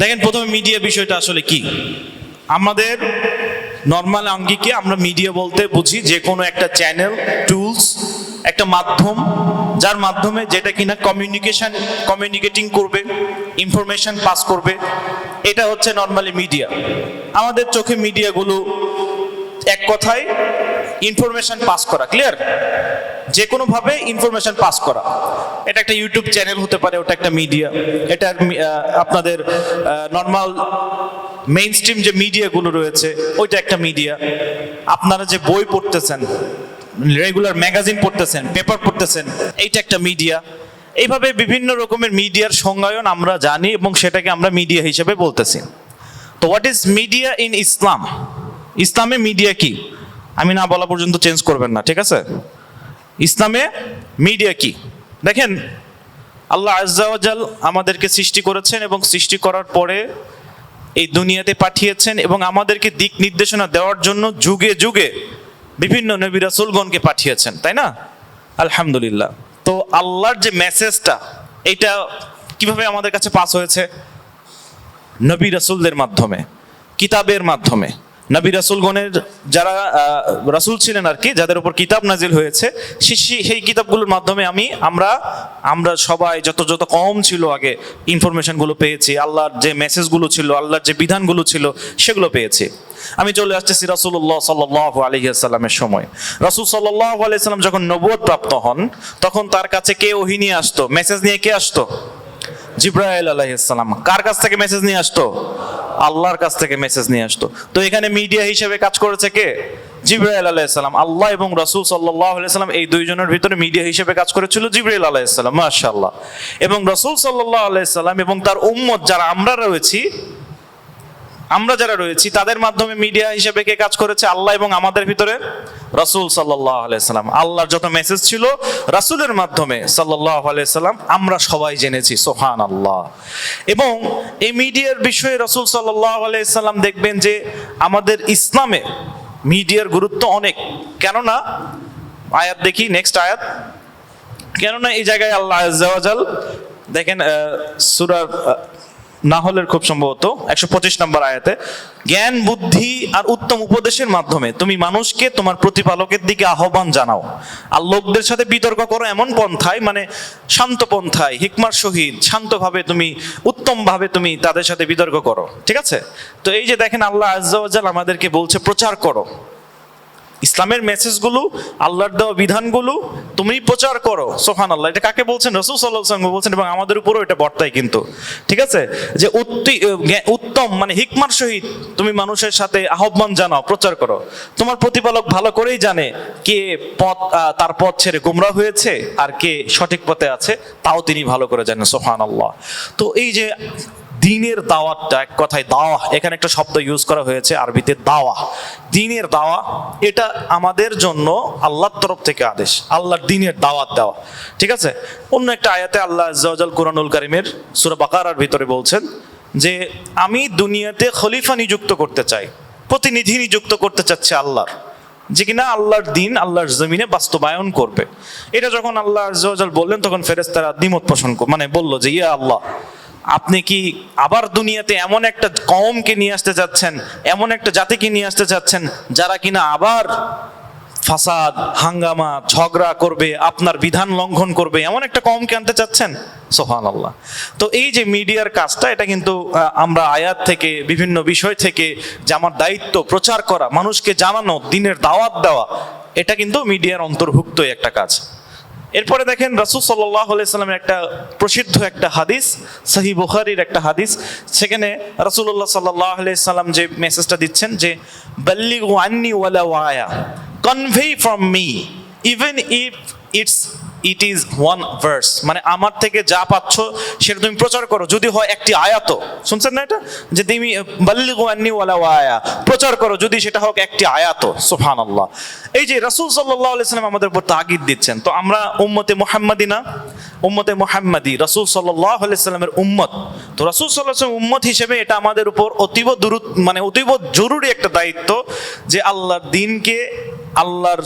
দেখেন, প্রথমে মিডিয়া বিষয়টা আসলে কি? আমাদের নর্মাল আঙ্গিকে আমরা মিডিয়া বলতে বুঝি যে কোনো একটা চ্যানেল টুলস একটা মাধ্যম, যার মাধ্যমে যেটা কিনা কমিউনিকেশন কমিউনিকেটিং করবে ইনফরমেশন পাস করবে, এটা হচ্ছে নর্মালি মিডিয়া আমাদের চোখে মিডিয়াগুলো এক কথায় ইনফরমেশন পাস করা, ক্লিয়ার? যে কোনোভাবে ইনফরমেশন পাস করা। এটা একটা ইউটিউব চ্যানেল হতে পারে, ওটা একটা মিডিয়া। এটা আপনাদের নর্মাল মেইন স্ট্রিম যে মিডিয়াগুলো রয়েছে, ওইটা একটা মিডিয়া। আপনারা যে বই পড়তেছেন রেগুলার ম্যাগাজিন পড়তেছেন পেপার পড়তেছেন, এইটা একটা মিডিয়া। এইভাবে বিভিন্ন রকমের মিডিয়ার সংজ্ঞায়ন আমরা জানি এবং সেটাকে আমরা মিডিয়া হিসেবে বলতেছি। তো what is media in Islam ইসলামে মিডিয়া কি? আমি না বলা পর্যন্ত চেঞ্জ করবেন না, ঠিক আছে? ইসলামে মিডিয়া কি? দেখেন, আল্লাহ আজ্জাওয়াজাল আমাদেরকে সৃষ্টি করেছেন এবং সৃষ্টি করার পরে এই দুনিয়াতে পাঠিয়েছেন এবং আমাদেরকে দিক নির্দেশনা দেওয়ার জন্য যুগে যুগে বিভিন্ন নবী রাসূলগণকে পাঠিয়েছেন, তাই না? আলহামদুলিল্লাহ। তো আল্লাহর যে মেসেজটা এটা কীভাবে আমাদের কাছে পাস হয়েছে? নবী রাসুলদের মাধ্যমে, কিতাবের মাধ্যমে। নবী রাসূলগণের যারা রাসূল ছিলেন আর কি, যাদের উপর কিতাব নাজিল হয়েছে সেই কিতাবগুলোর মাধ্যমে আমি, আমরা আমরা সবাই যত যত কম ছিল আগে ইনফরমেশনগুলো পেয়েছি, আল্লাহর যে মেসেজগুলো ছিল, আল্লাহর যে বিধানগুলো ছিল, সেগুলো পেয়েছি। আমি চলে আসতেছি রাসূলুল্লাহ সাল্লাল্লাহু আলাইহি সাল্লামের সময়। রাসূল সাল্লাল্লাহু আলাইহি সাল্লাম যখন নবুয়ত প্রাপ্ত হন, তখন তার কাছে কে ওহী নিয়ে আসতো? মেসেজ নিয়ে কে আসতো? জিব্রাইল আলাইহিসসালাম কার কাছ থেকে মেসেজ নিয়ে আসতো? আল্লাহর কাছ থেকে মেসেজ নিয়ে আসতো। তো এখানে মিডিয়া হিসেবে কাজ করেছে কে? জিব্রাইল আলাইসালাম আল্লাহ এবং রাসুল সাল্লাহ আলাইহি সাল্লাম এই দুইজনের ভিতরে মিডিয়া হিসেবে কাজ করেছিল জিব্রাইল আলাইসালাম মাশাল্লাহ এবং রাসুল সাল্লাহ আলাইসাল্লাম এবং তার উম্মত যারা আমরা রয়েছি আমরা যারা রয়েছি, তাদের মাধ্যমে মিডিয়া হিসেবে কে কাজ করেছে? আল্লাহ এবং আমাদের ভিতরে রাসূল সাল্লাম। আল্লাহর যত মেসেজ ছিল, রাসূলের মাধ্যমে সাল্লাম আমরা সবাই জেনেছি সোহান আল্লাহ এবং এই মিডিয়ার বিষয়ে রাসূল সাল্লাম দেখবেন যে, আমাদের ইসলামে মিডিয়ার গুরুত্ব অনেক। কেননা, আয়াত দেখি নেক্সট আয়াত। কেননা, এই জায়গায় আল্লাহ দেখেন সুরা নাহলের খুব সম্ভবত একশো পঁচিশ নম্বর আয়াতে, জ্ঞান, বুদ্ধি আর উত্তম উপদেশের মাধ্যমে তুমি মানুষকে তোমার প্রতিপালকের দিকে আহ্বান জানাও। আর লোকদের সাথে বিতর্ক করো এমন পন্থায় মানে শান্ত পন্থায়, হিকমার সহিত শান্তভাবে তুমি, উত্তমভাবে তুমি তাদের সাথে বিতর্ক করো। ঠিক আছে? তো এই যে দেখেন আল্লাহ আজ্জাওয়াজাল আমাদেরকে বলছে, প্রচার করো। ইসলামের মেসেজগুলো আল্লাহর দেওয়া বিধানগুলো তুমি প্রচার করো। সোহান আল্লাহ এটা কাকে বলছেন? রসুল সাল্লাহ সাল্লাম বলছেন এবং আমাদের উপরও এটা বর্তায় কিন্তু। ঠিক আছে? যে উত্তি- উত্তম মানে হিকমার সহিত তুমি মানুষের সাথে আহ্বান জানাও, প্রচার করো। তোমার প্রতিপালক ভালো করেই জানে কে পথ তার পথ ছেড়ে গুমরা হয়েছে আর কে সঠিক পথে আছে, তাও তিনি ভালো করে জানেন সোহান আল্লাহ তো এই যে দিনের দাওয়াতটা এক কথায় দাওয়া। এখানে একটা শব্দ ইউজ করা হয়েছে আরবিতে দাওয়া। দিনের দাওয়া, এটা আমাদের জন্য আল্লাহর তরফ থেকে আদেশ, আল্লাহর দিনের দাওয়াত দেওয়া। ঠিক আছে? অন্য একটা আয়াতে আল্লাহ আজ্জাওয়াজাল কোরআনুল কারিমের সূরা বাকারার ভিতরে বলছেন যে, আমি দুনিয়াতে খলিফা নিযুক্ত করতে চাই, প্রতিনিধি নিযুক্ত করতে চাচ্ছে আল্লাহর। যে কিনা আল্লাহর দিন, আল্লাহর জমিনে বাস্তবায়ন করবে। এটা যখন আল্লাহ বললেন, তখন ফেরেস্তারা দ্বিমত পোষণ মানে বলল যে, ইয়া আল্লাহ আপনি কি আবার দুনিয়াতে এমন একটা কমকে নিয়ে আসতে চাচ্ছেন এমন একটা জাতিকে নিয়ে আসতে চাচ্ছেন যারা কিনা আবার ফাসাদ, হাঙ্গামা, ঝগড়া করবে, আপনার বিধান লঙ্ঘন করবে, এমন একটা কমকে আনতে চাচ্ছেন? সোহান আল্লাহ তো এই যে মিডিয়ার কাজটা, এটা কিন্তু আমরা আয়াত থেকে, বিভিন্ন বিষয় থেকে যে আমার দায়িত্ব প্রচার করা, মানুষকে জানানো, দিনের দাওয়াত দেওয়া, এটা কিন্তু মিডিয়ার অন্তর্ভুক্ত একটা কাজ। এরপরে দেখেন রাসুল সাল্লাহ একটা প্রসিদ্ধ একটা হাদিস সাহি বুখারির একটা হাদিস। সেখানে রাসুল্লাহ সাল্লাহ সাল্লাম যে মেসেজটা দিচ্ছেন যে বাল্লি ওয়ান্নি ওয়ালা ওয়ায়া convey from me even if it's it is one verse মানে আমার থেকে যা পাচ্ছ সেটা তুমি প্রচার করো। যদি হয় একটি আয়াত। শুনছেন না এটা? যে তুমি বাল্লি ওয়ান্নি ওয়ালা ওয়ায়া প্রচার করো। যদি সেটা হোক একটি আয়াত। সুফান আল্লাহ এই যে রাসুল সাল্লাহ সাল্লাম আমাদের উপর তাগিদ দিচ্ছেন। তো আমরা উম্মতে মোহাম্মদি না? উম্মতে মোহাম্মদি। রাসুল সাল্লাহ সাল্লামের উম্মত। তো রাসুল সাল্লাহ উম্মত হিসেবে এটা আমাদের উপর অতীব দূর মানে অতীব জরুরি একটা দায়িত্ব যে আল্লাহর দিনকে আল্লাহর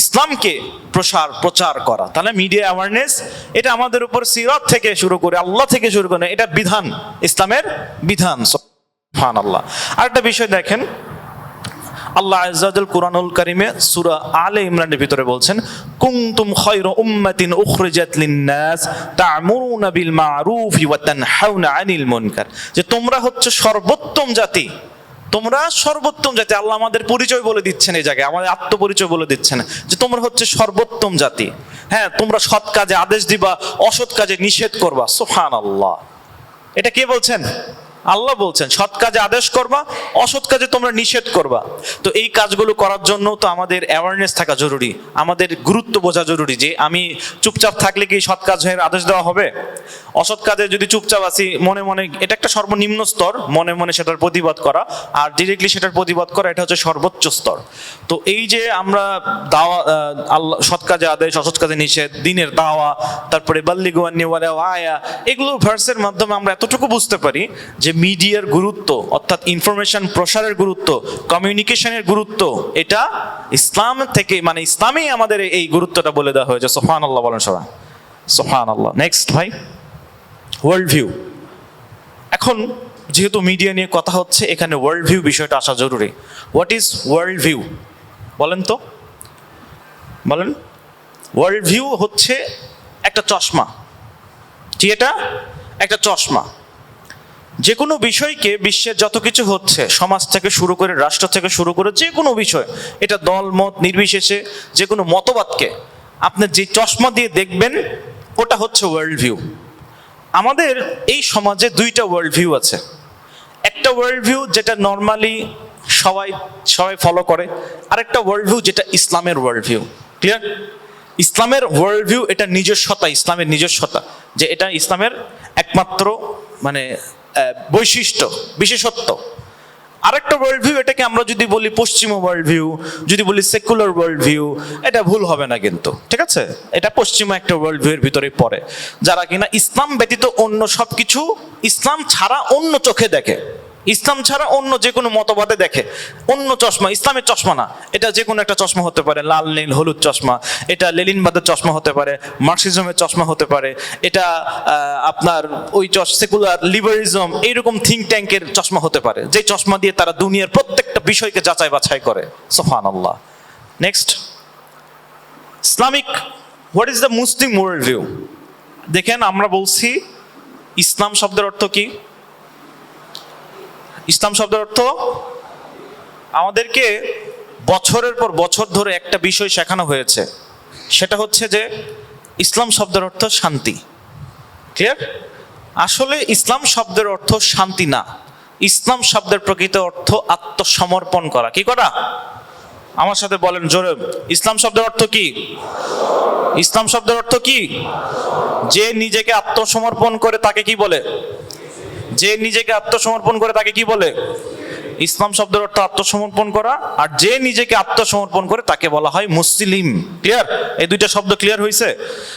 ইসলামকে প্রসার, প্রচার করা। তাহলে মিডিয়া অ্যাওয়ারনেস এটা আমাদের উপর সিরাত থেকে শুরু করে, আল্লাহ থেকে শুরু করে, এটা বিধান, ইসলামের বিধান। ফান আল্লাহ আরেকটা বিষয় দেখেন, আল্লাহ আজাদুল কুরআনুল কারিমে সূরা আলে ইমরানের ভিতরে বলছেন, কুনতুম খায়রা উম্মাতিন উখরিজাত লিন-নাস তা'মুরুনা বিল মা'রুফি ওয়া তানহাউনা আনিল মুনকার। যে তোমরা হচ্ছে সর্বোত্তম জাতি। তোমরা সর্বোত্তম জাতি। আল্লাহ আমাদের পরিচয় বলে দিচ্ছেন এই জায়গায়, আমাদের আত্মপরিচয় বলে দিচ্ছেন। যে তোমরা হচ্ছে সর্বোত্তম জাতি। হ্যাঁ তোমরা সৎ কাজে আদেশ দিবা, অসৎ কাজে নিষেধ করবা। সোহান আল্লাহ এটা কে বলছেন? আল্লাহ বলছেন, সৎ কাজে আদেশ করবা, অসৎ কাজে তোমরা নিষেধ করবা। তো এই কাজগুলো করার জন্য তো আমাদের অ্যাওয়ারনেস থাকা জরুরি, আমাদের গুরুত্ব বোঝা জরুরি যে আমি চুপচাপ থাকলে কি সৎ কাজের আদেশ দেওয়া হবে? অসৎ কাজে যদি চুপচাপ আছি, মনে মনে এটা একটা সর্বনিম্ন স্তর, মনে মনে সেটার প্রতিবাদ করা, আর ডিরেক্টলি সেটার প্রতিবাদ করা, এটা হচ্ছে সর্বোচ্চ স্তর। তো এই যে আমরা দাওয়া আল্লাহ, সৎ কাজে আদেশ, অসৎ কাজে নিষেধ, দিনের দাওয়া, তারপরে বাল্লিগুয়ান্নি ওয়ালা আয়া, এগুলো ভার্সের মাধ্যমে আমরা এতটুকু বুঝতে পারি যে মিডিয়ার গুরুত্ব, অর্থাৎ ইনফরমেশন প্রসারের গুরুত্ব কমিউনিকেশনের গুরুত্ব, এটা ইসলাম থেকে মানে ইসলামেই আমাদের এই গুরুত্বটা বলে দেওয়া হয়েছে। সোহান আল্লাহ বলেন সবাই। সোহান আল্লাহ নেক্সট ভাই। ওয়ার্ল্ড ভিউ এখন যেহেতু মিডিয়া নিয়ে কথা হচ্ছে, এখানে ওয়ার্ল্ড ভিউ বিষয়টা আসা জরুরি। হোয়াট ইজ ওয়ার্ল্ড ভিউ বলেন তো। বলেন। ওয়ার্ল্ড ভিউ হচ্ছে একটা চশমা। কি এটা? একটা চশমা। যে কোনো বিষয়কে বিশ্বের যত কিছু হচ্ছে, সমাজ থেকে শুরু করে রাষ্ট্র থেকে শুরু করে যে কোনো বিষয়, এটা দল, মত, নির্বিশেষে যে কোনো মতবাদকে আপনি যে চশমা দিয়ে দেখবেন, ওটা হচ্ছে ওয়ার্ল্ড ভিউ আমাদের এই সমাজে দুইটা ওয়ার্ল্ড ভিউ আছে। একটা ওয়ার্ল্ড ভিউ যেটা নর্মালি সবাই সবাই ফলো করে, আরেকটা ওয়ার্ল্ড ভিউ যেটা ইসলামের ওয়ার্ল্ড ভিউ ক্লিয়ার ইসলামের ওয়ার্ল্ড ভিউ এটা নিজস্বতা, ইসলামের নিজস্বতা। যে এটা ইসলামের একমাত্র মানে বৈশিষ্ট্য, বিশেষত্ব। আরেকটা ওয়ার্ল্ড ভিউ এটাকে আমরা যদি বলি পশ্চিমা ওয়ার্ল্ড ভিউ যদি বলি সেকুলার ওয়ার্ল্ড ভিউ এটা ভুল হবে না কিন্তু, ঠিক আছে? এটা পশ্চিমা একটা ওয়ার্ল্ড ভিউ এর ভিতরে পড়ে। যারা কিনা ইসলাম ব্যতীত অন্য সব কিছু ইসলাম ছাড়া অন্য চোখে দেখে। ইসলাম ছাড়া অন্য যে কোনো মতবাদে দেখে। অন্য চশমা, ইসলামের চশমা না। এটা যে কোনো একটা চশমা হতে পারে, লাল, নীল, হলুদ চশমা। এটা লেলিনবাদের চশমা হতে পারে, মার্কসিজমের চশমা হতে পারে। এটা আপনার ওই চশ, সেকুলার লিবারিজম এইরকম থিঙ্ক ট্যাঙ্কের চশমা হতে পারে। যে চশমা দিয়ে তারা দুনিয়ার প্রত্যেকটা বিষয়কে যাচাই বাছাই করে। সোফান আল্লাহ next Islamic what is the Muslim world view দেখেন, আমরা বলছি, ইসলাম শব্দের অর্থ কি? ইসলাম শব্দের অর্থ আমাদেরকে বছরের পর বছর ধরে একটা বিষয় শেখানো হয়েছে। সেটা হচ্ছে যে ইসলাম শব্দের অর্থ শান্তি। ক্লিয়ার আসলে ইসলাম শব্দের অর্থ শান্তি না। ইসলাম শব্দের প্রকৃত অর্থ আত্মসমর্পণ করা। কি করা? আমার সাথে বলেন জোরে। ইসলাম শব্দের অর্থ কি? ইসলাম শব্দের অর্থ কি? যে নিজেকে আত্মসমর্পণ করে তাকে কি বলে? যে নিজেকে আত্মসমর্পণ করে তাকে কি বলে? ইসলাম শব্দের অর্থ আত্মসমর্পণ করা, আর যে নিজেকে আত্মসমর্পণ করে তাকে বলা হয় মুসলিম। ক্লিয়ার এই দুইটা শব্দ ক্লিয়ার হয়েছে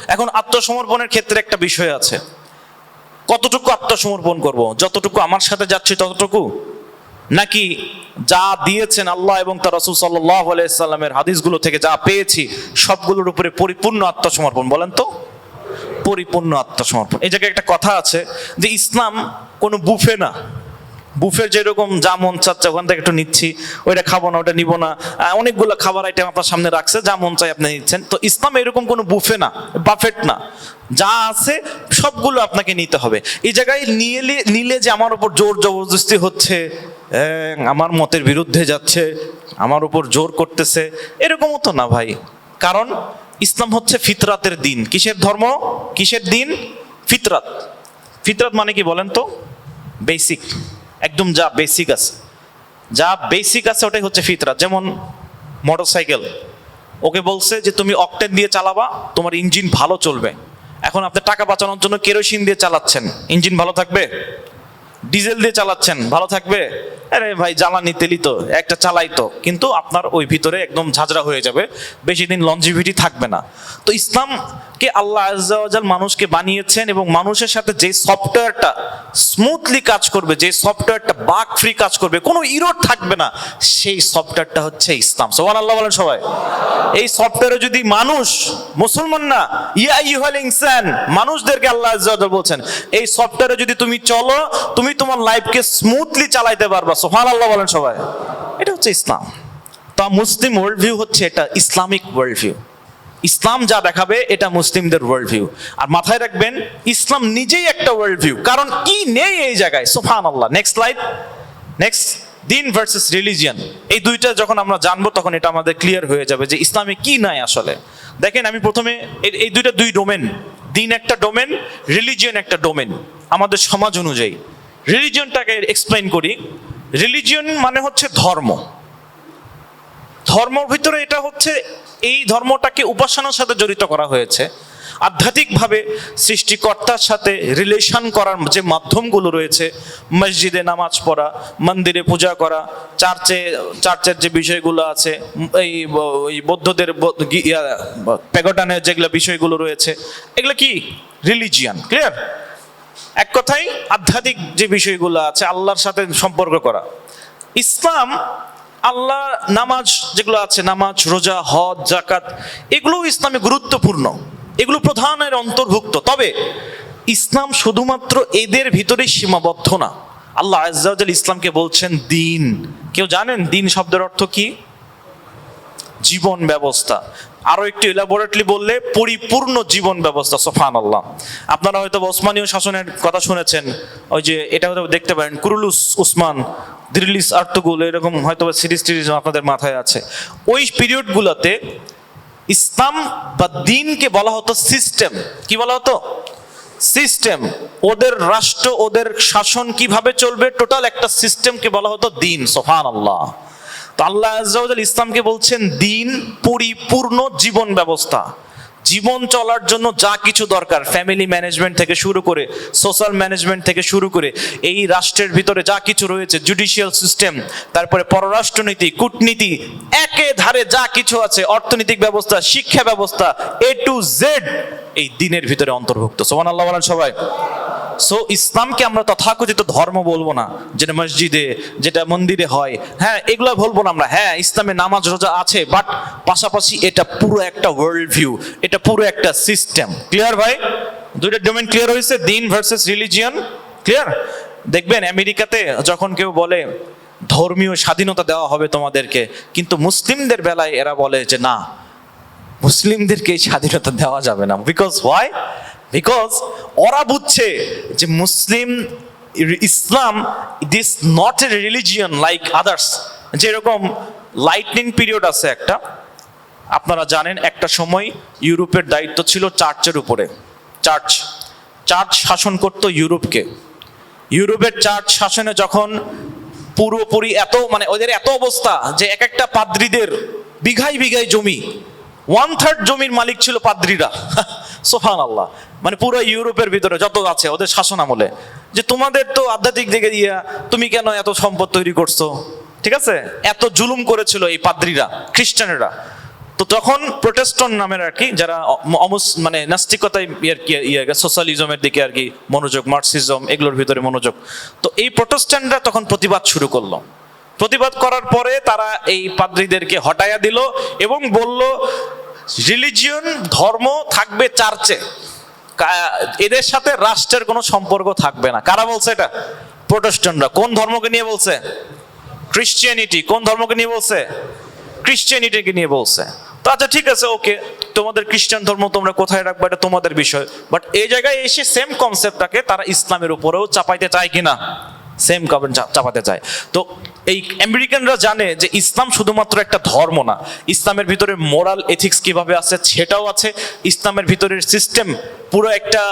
এখন আত্মসমর্পণের ক্ষেত্রে একটা বিষয় আছে। কতটুকু আত্মসমর্পণ করব? যতটুকু আমার সাথে যাচ্ছে ততটুকু? নাকি যা দিয়েছেন আল্লাহ এবং তার রসুল সাল্লাহ আলাইসাল্লামের হাদিসগুলো থেকে যা পেয়েছি, সবগুলোর উপরে পরিপূর্ণ আত্মসমর্পণ? বলেন তো। পরিপূর্ণ আত্মসমর্পণ। এই জায়গায় একটা কথা আছে যে ইসলাম কোনো বুফে না। বুফের যেরকম যা মন চাচ্ছে ওখান থেকে একটু নিচ্ছি, ওইটা খাব না ওটা নিবো না। অনেকগুলো খাবার আইটেম আপনার সামনে রাখছে, যা মন চাই আপনি নিচ্ছেন। তো ইসলাম এরকম কোনো বুফে না, বাফেট না। যা আছে সবগুলো আপনাকে নিতে হবে। এই জায়গায় নিয়ে নিলে যে আমার উপর জোর জবরদস্তি হচ্ছে আমার মতের বিরুদ্ধে যাচ্ছে, আমার উপর জোর করতেছে, এরকমও তো না ভাই। কারণ ইসলাম হচ্ছে ফিতরাতের দিন। কিসের ধর্ম? কিসের দিন? ফিতরাত। ফিতরাত মানে কি বলেন তো? বেসিক একদম যা বেসিক আছে। যা বেসিক আছে ওটাই হচ্ছে ফিতরাত। যেমন মোটরসাইকেল ওকে বলছে যে, তুমি অকটেন দিয়ে চালাবা, তোমার ইঞ্জিন ভালো চলবে। এখন আপনি টাকা বাঁচানোর জন্য কেরোসিন দিয়ে চালাচ্ছেন। ইঞ্জিন ভালো থাকবে? ডিজেল দিয়ে চালাচ্ছেন, ভালো থাকবে? আরে ভাই, জ্বালানি তেলি তো, একটা চালাই তো। কিন্তু আপনার ওই ভিতরে একদম ঝাঁঝরা হয়ে যাবে, বেশি দিন লঞ্জিভিটি থাকবে না। তো ইসলামকে আল্লাহ আজ্জাওয়াজাল মানুষকে বানিয়েছেন এবং মানুষের সাথে যে সফটওয়্যারটা স্মুথলি কাজ করবে, যে সফটওয়্যারটা বাক ফ্রি কাজ করবে, কোনো ইরোড থাকবে না, সেই সফটওয়্যারটা হচ্ছে ইসলাম। সোহান আল্লাহ বলেন সবাই। এই সফটওয়্যারে যদি মানুষ, মুসলমান না, ইয়া ইউহাল ইনসান, মানুষদেরকে আল্লাহ আজ্জাওয়াজাল বলছেন, এই সফটওয়্যারে যদি তুমি চলো, তুমি তোমার লাইফকে স্মুথলি চালাইতে পারবা সোহান আল্লাহ বলেন সবাই। এটা হচ্ছে ইসলাম। তা মুসলিম ওয়ার্ল্ড ভিউ হচ্ছে এটা ইসলামিক ওয়ার্ল্ড ভিউ ইসলাম যা দেখাবে, এটা মুসলিমদের ওয়ার্ল্ড ভিউ আর মাথায় রাখবেন, ইসলাম নিজেই একটা ওয়ার্ল্ড ভিউ কারণ কি নেই এই জায়গায় সোফান আল্লাহ নেক্সট লাইফ নেক্সট দিন ভার্সেস রিলিজিয়ান এই দুইটা যখন আমরা জানব, তখন এটা আমাদের ক্লিয়ার হয়ে যাবে যে ইসলামে কি নাই আসলে। দেখেন, আমি প্রথমে এই দুইটা দুই ডোমেন দিন একটা ডোমেন রিলিজিয়ন একটা ডোমেন আমাদের সমাজ অনুযায়ী। রিলিজিয়নটাকে এক্সপ্লেন করি। রিলিজিয়ন মানে হচ্ছে ধর্ম। ধর্মর ভিতরে এটা হচ্ছে এই ধর্মটাকে উপাসনার সাথে জড়িত করা হয়েছে। আধ্যাত্মিকভাবে সৃষ্টিকর্তার সাথে রিলেশন করার যে মাধ্যমগুলো রয়েছে, মসজিদে নামাজ পড়া, মন্দিরে পূজা করা চার্চে চার্চের যে বিষয়গুলো আছে, এই এই বৌদ্ধদের প্যাগটানের যেগুলো বিষয়গুলো রয়েছে, এগুলো কি? রিলিজিয়ান ক্লিয়ার এক কথায় আধ্যাত্মিক যে বিষয়গুলো আছে, আল্লাহর সাথে সম্পর্ক করা। ইসলাম আল্লাহ নামাজ যেগুলো আছে, নামাজ, রোজা, হজ জাকাত এগুলোও ইসলামে গুরুত্বপূর্ণ। এগুলো প্রধানের অন্তর্ভুক্ত। তবে ইসলাম শুধুমাত্র এদের ভিতরেই সীমাবদ্ধ না। আল্লাহ আজ্জাউল ইসলামকে বলছেন দিন। কেউ জানেন? দিন শব্দের অর্থ কি? জীবন ব্যবস্থা। আরও একটু ইলাবোরেটলি বললে, পরিপূর্ণ জীবন ব্যবস্থা সোফান আল্লাহ আপনারা হয়তো ওসমানীয় শাসনের কথা শুনেছেন, ওই যে এটা হয়তো দেখতে পারেন, কুরুলুস উসমান, দিল্লিস আর্তুগুল, এরকম হয়তো সিরিজ টিরিজ আপনাদের মাথায় আছে। ওই পিরিয়ডগুলোতে ইসলাম বা দিনকে বলা হতো সিস্টেম কি বলা হতো? সিস্টেম ওদের রাষ্ট্র, ওদের শাসন কীভাবে চলবে? টোটাল একটা সিস্টেমকে বলা হতো দিন সোফান আল্লাহ আল্লাহ আজ্জাউল ইসলামকে বলছেন, দিন পরিপূর্ণ জীবন ব্যবস্থা। জীবন চলার জন্য যা কিছু দরকার ফ্যামিলি ম্যানেজমেন্ট থেকে শুরু করে সোশ্যাল ম্যানেজমেন্ট থেকে শুরু করে, এই রাষ্ট্রের ভিতরে যা কিছু রয়েছে জুডিশিয়াল সিস্টেম তারপরে পররাষ্ট্রনীতি, কূটনীতি একে ধারে যা কিছু আছে, অর্থনৈতিক ব্যবস্থা, শিক্ষা ব্যবস্থা এ টু জেড এই দিনের ভিতরে অন্তর্ভুক্ত। সোমান আল্লাহ সবাই। সো ইসলামকে আমরা তথাকথিত ধর্ম বলব না, যেটা মসজিদে, যেটা মন্দিরে হয়। হ্যাঁ এগুলো বলব না আমরা। হ্যাঁ ইসলামে নামাজ, রোজা আছে বাট পাশাপাশি এটা পুরো একটা ওয়ার্ল্ড ভিউ এটা পুরো একটা সিস্টেম ক্লিয়ার ভাই? দুইটা ডোমেন ক্লিয়ার হয়েছে দিন ভার্সেস রিলিজিয়ন ক্লিয়ার দেখবেন, আমেরিকাতে যখন কেউ বলে, ধর্মীয় স্বাধীনতা দেওয়া হবে তোমাদেরকে, কিন্তু মুসলিমদের বেলায় এরা বলে যে, না, মুসলিমদেরকে স্বাধীনতা দেওয়া যাবে না। বিকজ হোয়াই বিকজ ওরা বুঝছে যে Muslim Islam this not a religion like others যেরকম লাইটনিং পিরিয়ড আছে একটা, আপনারা জানেন একটা সময় ইউরোপের দায়িত্ব ছিল চার্চের উপরে। চার্চ চার্চ শাসন করত ইউরোপকে। ইউরোপের চার্চ শাসনে যখন পুরোপুরি এত মানে ওদের এত অবস্থা যে এক একটা পাদ্রীদের বিঘাই বিঘাই জমি ওয়ান থার্ড জমির মালিক ছিল পাদ্রীরা। সোফান আল্লাহ মানে পুরো ইউরোপের ভিতরে যত আছে, ওদের শাসন আমলে যে তোমাদের তো আধ্যাত্মিক দিকে দিয়া তুমি কেন এত সম্পদ তৈরি করছ? ঠিক আছে? এত জুলুম করেছিল এই পাদ্রীরা, খ্রিস্টানেরা। তো তখন প্রোটেস্টন নামের আর কি, যারা মানে নাস্তিকতায় আর কি ইয়ে সোশ্যালিজমের দিকে আর কি মনোযোগ, মার্কসিজম, এগুলোর ভিতরে মনোযোগ। তো এই প্রোটেস্ট্যান্টরা তখন প্রতিবাদ শুরু করল। প্রতিবাদ করার পরে তারা এই পাদ্রীদেরকে হটাইয়া দিল এবং বলল রিলিজিয়ন ধর্ম থাকবে চার্চে। এদের সাথে রাষ্ট্রের কোনো সম্পর্ক থাকবে না। কারা বলছে এটা? প্রোটেস্ট্যান্টরা কোন ধর্মকে নিয়ে বলছে? ক্রিশ্চিয়ানিটি কোন ধর্মকে নিয়ে বলছে? ক্রিশ্চিয়ানিটিকে নিয়ে বলছে। তো আচ্ছা ঠিক আছে, ওকে। তোমাদের খ্রিস্টান ধর্ম তোমরা কোথায় রাখবে এটা তোমাদের বিষয়। বাট এই জায়গায় এসে সেম কনসেপ্টটাকে তারা ইসলামের উপরেও চাপাইতে চায় কিনা? সেম কাবেন চাপাতে চায়। তো এই আমেরিকানরা জানে যে ইসলাম শুধুমাত্র একটা ধর্ম না, ইসলামের ভিতরে মোরাল এথিক্স কীভাবে আছে সেটাও আছে, ইসলামের ভিতরের সিস্টেম পুরো একটা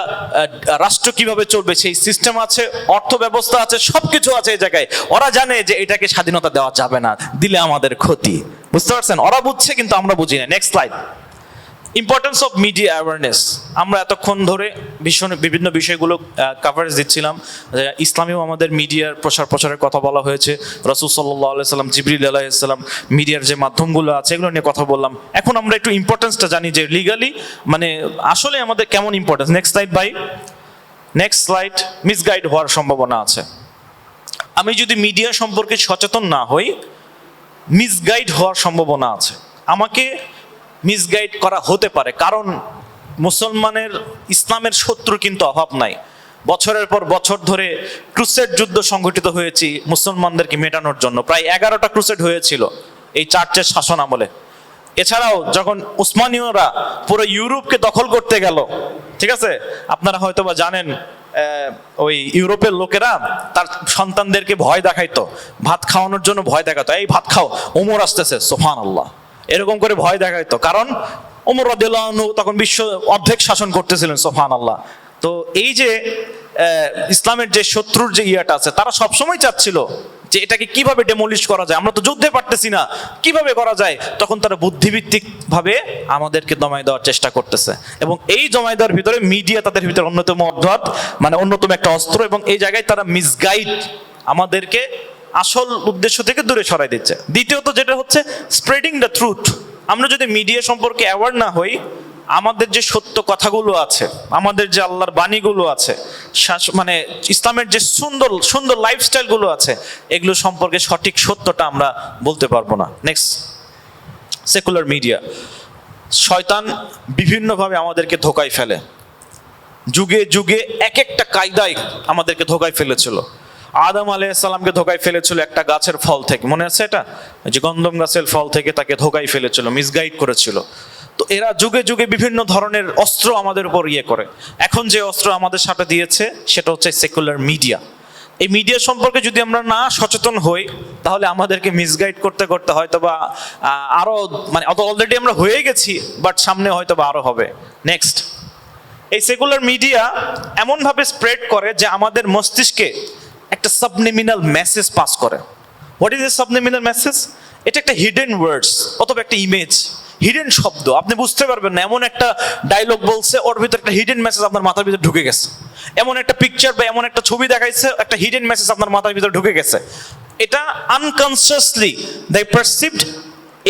রাষ্ট্র কীভাবে চলবে সেই সিস্টেম আছে অর্থ ব্যবস্থা আছে, সবকিছু আছে এই জায়গায়। ওরা জানে যে এটাকে স্বাধীনতা দেওয়া যাবে না, দিলে আমাদের ক্ষতি। বুঝতে পারছেন? ওরা বুঝছে কিন্তু আমরা বুঝি না। Next slide importance of media awareness আমরা এতক্ষণ ধরে ভীষণ বিভিন্ন বিষয়গুলো কাভারেজ দিচ্ছিলাম ইসলামেও আমাদের মিডিয়ার প্রসার প্রচারের কথা বলা হয়েছে। রসুল সাল্লাহ আলাইসাল্লাম জিবরিল আলাইসাল্লাম মিডিয়ার যে মাধ্যমগুলো আছে, এগুলো নিয়ে কথা বললাম। এখন আমরা একটু ইম্পর্টেন্সটা জানি যে লিগালি মানে আসলে আমাদের কেমন importance next slide by next slide misguide হওয়ার সম্ভাবনা আছে। আমি যদি মিডিয়া সম্পর্কে সচেতন না হই মিসগাইড হওয়ার সম্ভাবনা আছে। আমাকে মিসগাইড করা হতে পারে। কারণ মুসলমানের ইসলামের শত্রু কিন্তু অভাব নাই। বছরের পর বছর ধরে ক্রুসেড যুদ্ধ সংগঠিত হয়েছে মুসলমানদেরকে মেটানোর জন্য। প্রায় এগারোটা ক্রুসেড হয়েছিল এই চার্চের শাসন আমলে। এছাড়াও যখন উসমানীয়রা পুরো ইউরোপকে দখল করতে গেল, ঠিক আছে? আপনারা হয়তো বা জানেন ওই ইউরোপের লোকেরা তার সন্তানদেরকে ভয় দেখাইতো, ভাত খাওয়ানোর জন্য ভয় দেখাতো। এই ভাত খাও ওমর আসতেছে সোফান আল্লাহ এরকম করে ভয় দেখা দেখাইতো। কারণ ওমর রদিল্লাহনু তখন বিশ্ব অর্ধেক শাসন করতেছিলেন সোফান আল্লাহ তো এই যে ইসলামের যে শত্রুর যে ইয়াটা আছে, তারা সবসময় চাচ্ছিল যে এটাকে কীভাবে ডেমোলিশ করা যায়, আমরা তো যুদ্ধে পারতেছি না, কীভাবে করা যায়? তখন তারা বুদ্ধিভিত্তিক ভাবে আমাদেরকে দমাই দেওয়ার চেষ্টা করতেছে। এবং এই জমাই দেওয়ার ভিতরে মিডিয়া তাদের ভিতরে অন্যতম অর্ধাৎ মানে অন্যতম একটা অস্ত্র, এবং এই জায়গায় তারা মিসগাইড আমাদেরকে আসল উদ্দেশ্য থেকে দূরে সরাই দিচ্ছে। দ্বিতীয়ত যেটা হচ্ছে স্প্রেডিং দ্য ট্রুথ আমরা যদি মিডিয়া সম্পর্কে অ্যাওয়ার না হই, আমাদের যে সত্য কথাগুলো আছে, আমাদের যে আল্লাহর বাণীগুলো আছে মানে ইসলামের যে সুন্দর সুন্দর লাইফস্টাইলগুলো আছে, এগুলো সম্পর্কে সঠিক সত্যটা আমরা বলতে পারব না। নেক্সট সেকুলার মিডিয়া শয়তান বিভিন্নভাবে আমাদেরকে ধোকায় ফেলে। যুগে যুগে এক একটা কায়দায় আমাদেরকে ধোকায় ফেলেছিল। আদম আলাইসাল্লামকে ধোকায় ফেলেছিল একটা গাছের ফল থেকে। মনে আছে এটা? যে গন্ধম গাছের ফল থেকে তাকে ধোকায় ফেলেছিল মিসগাইড করেছিল। তো এরা যুগে যুগে বিভিন্ন ধরনের অস্ত্র আমাদের উপর ইয়ে করে। এখন যে অস্ত্র আমাদের সাথে দিয়েছে সেটা হচ্ছে সেকুলার মিডিয়া এই মিডিয়া সম্পর্কে যদি আমরা না সচেতন হই তাহলে আমাদেরকে মিসগাইড করতে করতে হয়তো বা আহ, আরও মানে অত অলরেডি আমরা হয়ে গেছি বাট সামনে হয়তো বা আরও হবে। নেক্সট এই সেকুলার মিডিয়া এমনভাবে স্প্রেড করে যে আমাদের মস্তিষ্কে একটা সাবনিমিনাল মেসেজ পাস করে। What is a subliminal message এটা একটা হিডেন ওয়ার্ডস অথবা একটা ইমেজ হিডেন শব্দ। আপনি বুঝতে পারবেন না, এমন একটা ডায়লগ বলছে, ওর ভিতরে একটা হিডেন মেসেজ আপনার মাথার ভিতরে ঢুকে গেছে। এমন একটা পিকচার বা এমন একটা ছবি দেখাইছে, একটা হিডেন মেসেজ আপনার মাথার ভিতরে ঢুকে গেছে। এটা unconsciously they perceived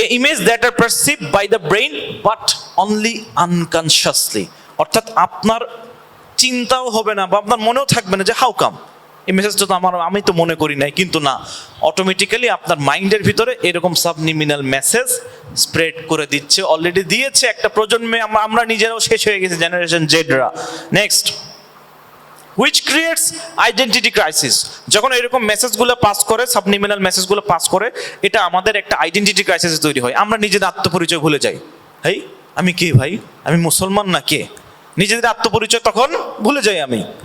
a image that are perceived by the brain but only unconsciously অর্থাৎ আপনার চিন্তাও হবে না বা আপনার মনেও থাকবে না যে হাউ কাম এই মেসেজটা তো আমার আমি তো মনে করি নাই, কিন্তু না অটোমেটিক্যালি আপনার মাইন্ডের ভিতরে এরকম সাবনিমিনাল মেসেজ স্প্রেড করে দিচ্ছে। অলরেডি দিয়েছে একটা প্রজন্মে, আমরা- নিজেরাও শেষ হয়ে গেছি generation জেডরা next which creates identity crisis যখন এরকম মেসেজগুলো পাস করে সাবনিমিনাল মেসেজগুলো পাস করে, এটা আমাদের একটা আইডেন্টিটি ক্রাইসিস তৈরি হয়। আমরা নিজেদের আত্মপরিচয় ভুলে যাই। এই আমি কে ভাই? আমি মুসলমান না কে? নিজেদের আত্মপরিচয় তখন ভুলে যাই আমি।